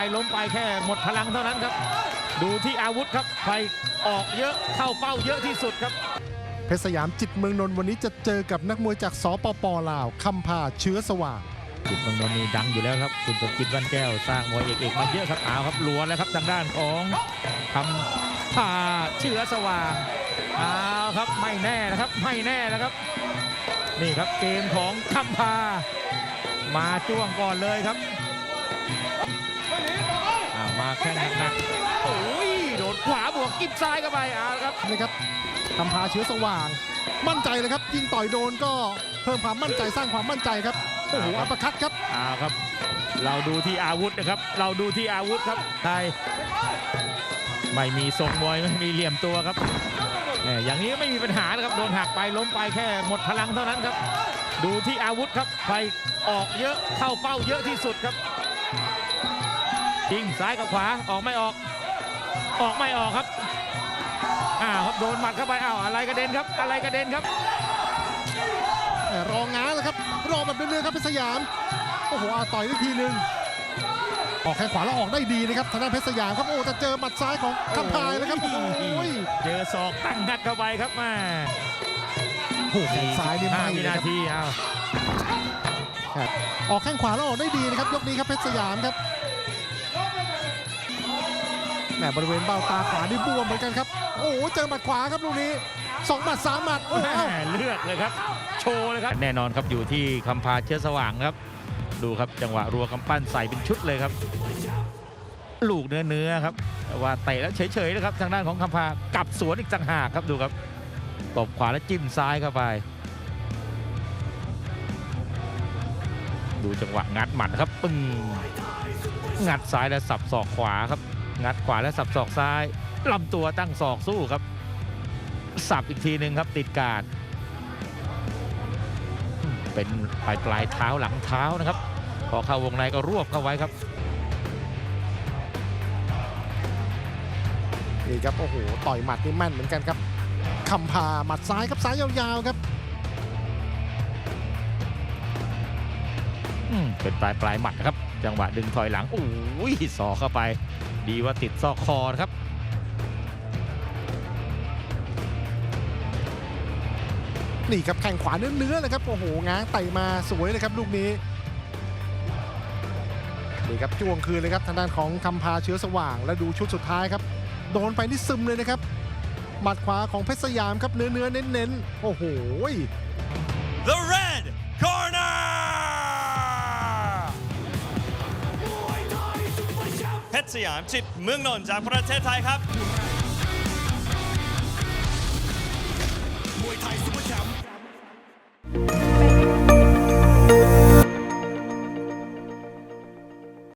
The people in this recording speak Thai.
ไปล้มไปแค่หมดพลังเท่านั้นครับ ดูที่อาวุธครับใครออกเยอะเข้าเป้าเยอะที่สุดครับ เพชรสยามจิตเมืองนนท์วันนี้จะเจอกับนักมวยจากสปปลาวคำพาเชื้อสว่างจิตเมืองนนท์นี่ดังอยู่แล้วครับ คุณสมจิตวันแก้วสร้างมวยเอกๆมาเยอะครับเอาครับล้วนแล้วครับทางด้านของคำพาเชื้อสว่างเอาครับไม่แน่นะครับไม่แน่นะครับ นี่ครับเกมของคำพามาจ้วงก่อนเลยครับอ้าวมา แข้งหนักๆโอ้ยโดนขวาบวกกิบซ้ายเข้าไปเอาละครับนะครับคำพาเชื้อสว่าง มั่นใจเลยครับ ยิงต่อยโดนก็เพิ่มความมั่นใจสร้างความมั่นใจครับโอ้โหอัปเปอร์คัดครับเอาครับ เราดูที่อาวุธนะครับ เราดูที่อาวุธครับไทยไม่มีทรงมวยไม่มีเหลี่ยมตัวครับแหมอย่างนี้ไม่มีปัญหานะครับโดนหักไปล้มไปแค่หมดพลังเท่านั้นครับ ดูที่อาวุธครับใครออกเยอะเข้าเป้าเยอะที่สุดครับ ยิงซ้ายกับขวาออกไม่ออก ออกไม่ออกครับอ้าวครับโดนหมัดเข้าไปอ้าวอะไรกระเด็นครับ อะไรกระเด็นครับแต่รองง้าเลยครับรอแบบเรื่อยๆครับเพชรสยามโอ้โหอาต่อยได้ทีหนึ่งออกแข้งขวาแล้วออกได้ดีนะครับทางด้านเพชรสยามครับโอ้แต่เจอหมัดซ้ายของคำพายนะครับโอ้ยเจอศอกตั้งงัดเข้าไปครับแม่โอ้โหแข้งซ้ายนี่ไม่ห้าวิเลยนาครับทีเอาครับออกแข้งขวาแล้วออกได้ดีนะครับยกนี้ครับเพชรสยามครับ แหมบริเวณเบ้าตาขวานี่บวมเหมือนกันครับ โอ้โหเจอหมัดขวาครับลูกนี้สองหมัดสามหมัดโอ้โหแม่เลือกเลยครับ โชว์เลยครับ แน่นอนครับอยู่ที่คำพาเชื้อสว่างครับ ดูครับจังหวะรัวกำปั้นใส่เป็นชุดเลยครับ ลูกเนื้อเนื้อๆครับแต่ว่าเตะแล้วเฉยๆนะครับ ทางด้านของคำพากลับสวนอีกต่างหากครับดูครับตบขวาแล้วจิ้มซ้ายเข้าไป ดูจังหวะงัดหมัดครับปึ้งงัดซ้ายแล้วสับศอกขวาครับ งัดขวาแล้วสับศอกซ้ายลำตัวตั้งศอกสู้ครับ สับอีกทีหนึ่งครับติดการดเป็นปลายปลายเท้าหลังเท้านะครับ พอเข้าวงในก็รวบเข้าไว้ครับนี่ครับโอ้โหต่อยหมัดนี่แม่นเหมือนกันครับคำพาหมัดซ้ายครับซ้ายยาวๆครับอืมเป็นปลายปลายหมัดนะครับ จังหวะดึงถอยหลังโอ้ยสอกเข้าไป ดีว่าติดซอกคอนะครับ นี่ครับแข้งขวาเนื้อๆเลยครับโอ้โหง้างไต่มาสวยเลยครับลูกนี้นี่ครับจ้วงคืนเลยครับทางด้านของคำพาเชื้อสว่างแล้วดูชุดสุดท้ายครับ โดนไปนี่ซึมเลยนะครับหมัดขวาของเพชรสยามครับเนื้อๆเน้นๆโอ้โห the red สยามจิตเมืองนนท์จากประเทศไทยครับมวยไทยซุปเปอร์แชมป์